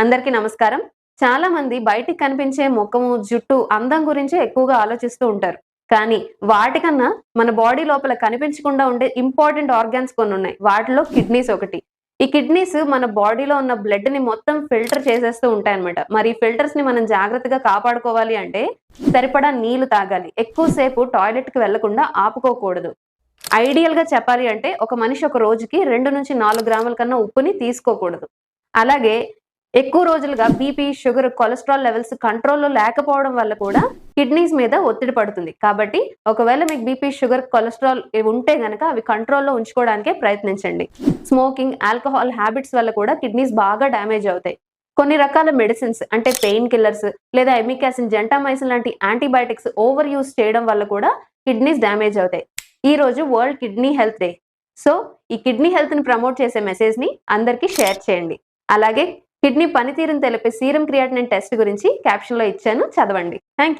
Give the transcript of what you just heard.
అందరికీ నమస్కారం. చాలా మంది బయటికి కనిపించే ముఖము జుట్టు అందం గురించి ఎక్కువగా ఆలోచిస్తూ ఉంటారు. కానీ వాటికన్నా మన బాడీ లోపల కనిపించకుండా ఉండే ఇంపార్టెంట్ ఆర్గాన్స్ కొన్ని ఉన్నాయి. వాటిలో కిడ్నీస్ ఒకటి. ఈ కిడ్నీస్ మన బాడీలో ఉన్న బ్లడ్ని మొత్తం ఫిల్టర్ చేసేస్తూ ఉంటాయన్నమాట. మరి ఫిల్టర్స్ని మనం జాగ్రత్తగా కాపాడుకోవాలి అంటే సరిపడా నీళ్ళు తాగాలి. ఎక్కువసేపు టాయిలెట్కి వెళ్ళకుండా ఆపుకోకూడదు. ఐడియల్గా చెప్పాలి అంటే ఒక మనిషి ఒక రోజుకి రెండు నుంచి నాలుగు గ్రాముల కన్నా ఉప్పుని తీసుకోకూడదు. అలాగే ఎక్కువ రోజులుగా బీపీ షుగర్ కొలెస్ట్రాల్ లెవెల్స్ కంట్రోల్లో లేకపోవడం వల్ల కూడా కిడ్నీస్ మీద ఒత్తిడి పడుతుంది. కాబట్టి ఒకవేళ మీకు బీపీ షుగర్ కొలెస్ట్రాల్ ఉంటే గనక అవి కంట్రోల్లో ఉంచుకోవడానికే ప్రయత్నించండి. స్మోకింగ్ ఆల్కహాల్ హ్యాబిట్స్ వల్ల కూడా కిడ్నీస్ బాగా డ్యామేజ్ అవుతాయి. కొన్ని రకాల మెడిసిన్స్ అంటే పెయిన్ కిల్లర్స్ లేదా ఎమికాసిన్ జెంటామైసిన్ లాంటి యాంటీబయాటిక్స్ ఓవర్ యూస్ చేయడం వల్ల కూడా కిడ్నీస్ డ్యామేజ్ అవుతాయి. ఈ రోజు world kidney health day so ఈ కిడ్నీ హెల్త్ని ప్రమోట్ చేసే మెసేజ్ని అందరికీ షేర్ చేయండి. అలాగే కిడ్నీ పనితీరుని తెలిపే సీరం క్రియాటినిన్ టెస్ట్ గురించి క్యాప్షన్లో ఇచ్చాను. చదవండి. థ్యాంక్